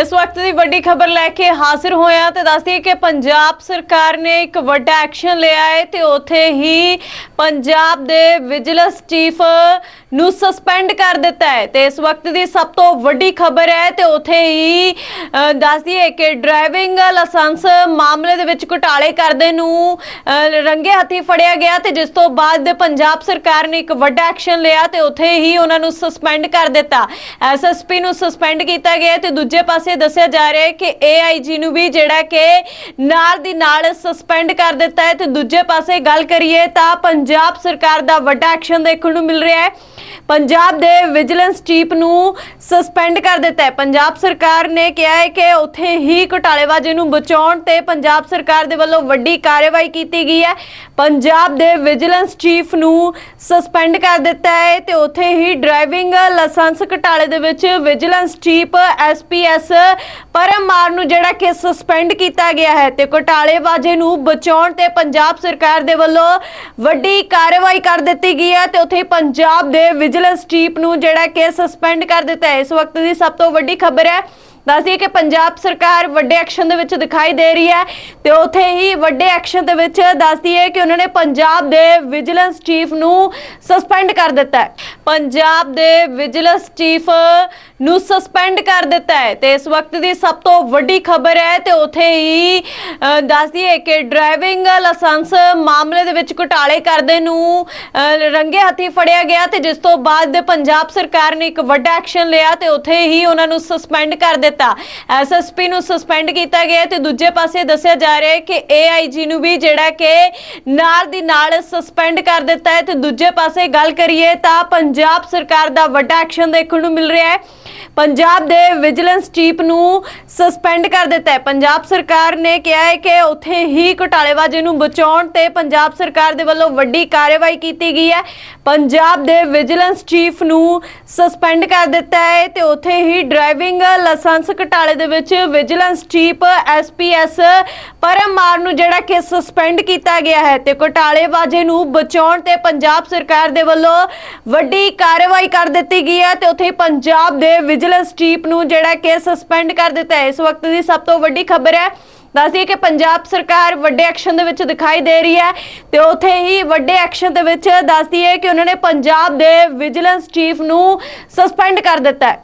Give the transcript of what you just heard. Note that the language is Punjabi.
ਇਸ ਵਕਤ ਦੀ ਵੱਡੀ ਖਬਰ ਲੈ ਕੇ ਹਾਜ਼ਰ ਹੋਇਆ ਤੇ ਦੱਸਦੀ ਕਿ ਪੰਜਾਬ ਸਰਕਾਰ ਨੇ ਇੱਕ ਵੱਡਾ ਐਕਸ਼ਨ ਲਿਆ ਹੈ ਤੇ ਉੱਥੇ ਹੀ ਪੰਜਾਬ ਦੇ ਵਿਜੀਲੈਂਸ ਚੀਫ ਨੂੰ ਸਸਪੈਂਡ ਕਰ ਦਿੱਤਾ ਹੈ। ਤੇ ਇਸ ਵਕਤ ਦੀ ਸਭ ਤੋਂ ਵੱਡੀ ਖਬਰ ਹੈ ਤੇ ਉੱਥੇ ਹੀ ਅ, ਦੱਸਦੀ ਹੈ ਕਿ ਡਰਾਈਵਿੰਗ ਲਾਇਸੈਂਸ ਮਾਮਲੇ ਦੇ ਵਿੱਚ ਘੁਟਾਲੇ ਕਰਦੇ ਨੂੰ ਰੰਗੇ ਹੱਥੀ ਫੜਿਆ ਗਿਆ ਤੇ ਜਿਸ ਤੋਂ ਬਾਅਦ ਪੰਜਾਬ ਸਰਕਾਰ ਨੇ ਇੱਕ ਵੱਡਾ ਐਕਸ਼ਨ ਲਿਆ ਤੇ ਉੱਥੇ ਹੀ ਉਹਨਾਂ ਨੂੰ ਸਸਪੈਂਡ ਕਰ ਦਿੱਤਾ। ਐਸਐਸਪੀ ਨੂੰ ਸਸਪੈਂਡ ਕੀਤਾ ਗਿਆ ਤੇ ਦੂਜੇ ਪਾਸੇ ਦੱਸਿਆ ਜਾ ਰਿਹਾ ਹੈ ਕਿ ਏਆਈਜੀ ਨੂੰ ਵੀ ਜਿਹੜਾ ਕਿ ਨਾਲ ਦੀ ਨਾਲ ਸਸਪੈਂਡ ਕਰ ਦਿੱਤਾ ਹੈ। ਤੇ ਦੂਜੇ ਪਾਸੇ ਗੱਲ ਕਰੀਏ ਤਾਂ ਪੰਜਾਬ ਸਰਕਾਰ ਦਾ ਵੱਡਾ ਐਕਸ਼ਨ ਦੇਖਣ ਨੂੰ ਮਿਲ ਰਿਹਾ ਹੈ। ਪੰਜਾਬ ਦੇ ਵਿਜੀਲੈਂਸ ਚੀਫ ਨੂੰ ਸਸਪੈਂਡ ਕਰ ਦਿੱਤਾ ਹੈ। ਪੰਜਾਬ ਸਰਕਾਰ ਨੇ ਕਿਹਾ ਹੈ ਕਿ ਉੱਥੇ ਹੀ ਘੁਟਾਲੇਬਾਜ਼ੀ ਨੂੰ ਬਚਾਉਣ ਤੇ ਪੰਜਾਬ ਸਰਕਾਰ ਦੇ ਵੱਲੋਂ ਵੱਡੀ ਕਾਰਵਾਈ ਕੀਤੀ ਗਈ ਹੈ। ਪੰਜਾਬ ਦੇ ਵਿਜੀਲੈਂਸ ਚੀਫ ਨੂੰ ਸਸਪੈਂਡ ਕਰ ਦਿੱਤਾ ਹੈ ਤੇ ਉੱਥੇ ਹੀ ਡਰਾਈਵਿੰਗ ਲਾਇਸੈਂਸ ਘਟਾਲੇ ਦੇ ਵਿੱਚ ਵਿਜੀਲੈਂਸ ਚੀਫ ਐਸਪੀਐਸ ਪਰਮਾਰ ਨੂੰ ਜਿਹੜਾ ਕਿ ਸਸਪੈਂਡ ਕੀਤਾ ਗਿਆ ਹੈ ਤੇ ਘੁਟਾਲੇਬਾਜ਼ੀ ਨੂੰ ਬਚਾਉਣ ਤੇ ਪੰਜਾਬ ਸਰਕਾਰ ਦੇ ਵੱਲੋਂ ਵੱਡੀ ਕਾਰਵਾਈ ਕਰ ਦਿੱਤੀ ਗਈ ਹੈ ਤੇ ਉੱਥੇ ਹੀ ਪੰਜਾਬ ਦੇ ਵਿਜੀਲੈਂਸ ਚੀਫ ਨੂੰ ਜਿਹੜਾ ਕਿ ਸਸਪੈਂਡ ਕਰ ਦਿੱਤਾ ਹੈ। ਇਸ ਵਕਤ ਦੀ ਸਭ ਤੋਂ ਵੱਡੀ ਖਬਰ ਹੈ ਦੱਸਦੀ ਕਿ ਪੰਜਾਬ ਸਰਕਾਰ ਵੱਡੇ ਐਕਸ਼ਨ ਦੇ ਵਿੱਚ ਦਿਖਾਈ ਦੇ ਰਹੀ ਹੈ ਤੇ ਉਥੇ ਹੀ ਵੱਡੇ ਐਕਸ਼ਨ ਦੇ ਵਿੱਚ ਦੱਸਦੀ ਹੈ ਕਿ ਉਹਨਾਂ ਨੇ ਪੰਜਾਬ ਦੇ ਵਿਜੀਲੈਂਸ ਚੀਫ ਨੂੰ ਸਸਪੈਂਡ ਕਰ ਦਿੱਤਾ ਹੈ। ਪੰਜਾਬ ਦੇ ਵਿਜੀਲੈਂਸ ਚੀਫ ਨੂੰ ਸਸਪੈਂਡ ਕਰ ਦਿੱਤਾ ਹੈ ਤੇ ਇਸ ਵਕਤ ਦੀ ਸਭ ਤੋਂ ਵੱਡੀ ਖਬਰ ਹੈ ਤੇ ਉਥੇ ਹੀ ਦੱਸਦੀ ਹੈ ਕਿ ਡਰਾਈਵਿੰਗ ਲਾਇਸੈਂਸ ਮਾਮਲੇ ਦੇ ਵਿੱਚ ਘੁਟਾਲੇ ਕਰਦੇ ਨੂੰ ਰੰਗੇ ਹੱਥੀ ਫੜਿਆ ਗਿਆ ਤੇ ਜਿਸ ਤੋਂ ਬਾਅਦ ਪੰਜਾਬ ਸਰਕਾਰ ਨੇ ਇੱਕ ਵੱਡਾ ਐਕਸ਼ਨ ਲਿਆ ਤੇ ਉਥੇ ਹੀ ਉਹਨਾਂ ਨੂੰ ਸਸਪੈਂਡ ਕਰ ਦਿੱਤਾ ਐਸਐਸਪੀ ਨੂੰ ਸਸਪੈਂਡ ਕੀਤਾ ਗਿਆ ਤੇ ਦੂਜੇ ਪਾਸੇ ਦੱਸਿਆ ਜਾ ਰਿਹਾ ਹੈ ਕਿ ਏਆਈਜੀ ਨੂੰ ਵੀ ਜਿਹੜਾ ਕਿ ਨਾਲ ਦੀ ਨਾਲ ਸਸਪੈਂਡ ਕਰ ਦਿੱਤਾ ਹੈ। ਤੇ ਦੂਜੇ ਪਾਸੇ ਗੱਲ ਕਰੀਏ ਤਾਂ ਪੰਜਾਬ ਸਰਕਾਰ ਦਾ ਵੱਡਾ ਐਕਸ਼ਨ ਦੇਖਣ ਨੂੰ ਮਿਲ ਰਿਹਾ ਹੈ। ਪੰਜਾਬ ਦੇ ਵਿਜੀਲੈਂਸ ਚੀਫ ਨੂੰ ਸਸਪੈਂਡ ਕਰ ਦਿੱਤਾ ਹੈ। ਪੰਜਾਬ ਸਰਕਾਰ ਨੇ ਕਿਹਾ ਹੈ ਕਿ ਉੱਥੇ ਹੀ ਘੁਟਾਲੇਬਾਜ਼ੀ ਨੂੰ ਬਚਾਉਣ ਤੇ ਪੰਜਾਬ ਸਰਕਾਰ ਦੇ ਵੱਲੋਂ ਵੱਡੀ ਕਾਰਵਾਈ ਕੀਤੀ ਗਈ ਹੈ। ਪੰਜਾਬ ਦੇ ਵਿਜੀਲੈਂਸ ਚੀਫ ਨੂੰ ਸਸਪੈਂਡ ਕਰ ਦਿੱਤਾ ਹੈ ਤੇ ਉੱਥੇ ਹੀ ਡਰਾਈਵਿੰਗ ਲਾਇਸੈਂਸ ਘਟਾਲੇ ਦੇ ਵਿੱਚ ਵਿਜੀਲੈਂਸ ਚੀਫ ਐਸਪੀਐਸ ਪਰਮਾਰ ਨੂੰ ਜਿਹੜਾ ਕਿ ਸਸਪੈਂਡ ਕੀਤਾ ਗਿਆ ਹੈ ਤੇ ਘੁਟਾਲੇਬਾਜ਼ੀ ਨੂੰ ਬਚਾਉਣ ਤੇ ਪੰਜਾਬ ਸਰਕਾਰ ਦੇ ਵੱਲੋਂ ਵੱਡੀ ਕਾਰਵਾਈ ਕਰ ਦਿੱਤੀ ਗਈ ਹੈ ਤੇ ਉੱਥੇ ਪੰਜਾਬ ਦੇ ਵਿਜੀਲੈਂਸ ਚੀਫ ਨੂੰ ਜਿਹੜਾ ਕਿ ਸਸਪੈਂਡ ਕਰ ਦਿੱਤਾ ਹੈ। ਇਸ ਵਕਤ ਦੀ ਸਭ ਤੋਂ ਵੱਡੀ ਖਬਰ ਹੈ। ਦੱਸਦੀ ਹੈ ਕਿ ਪੰਜਾਬ ਸਰਕਾਰ ਵੱਡੇ ਐਕਸ਼ਨ ਦੇ ਵਿੱਚ ਦਿਖਾਈ ਦੇ ਰਹੀ ਹੈ ਤੇ ਉਥੇ ਹੀ ਵੱਡੇ ਐਕਸ਼ਨ ਦੇ ਵਿੱਚ ਦੱਸਦੀ ਹੈ ਕਿ ਉਹਨਾਂ ਨੇ ਪੰਜਾਬ ਦੇ ਵਿਜੀਲੈਂਸ ਚੀਫ ਨੂੰ ਸਸਪੈਂਡ ਕਰ ਦਿੱਤਾ ਹੈ।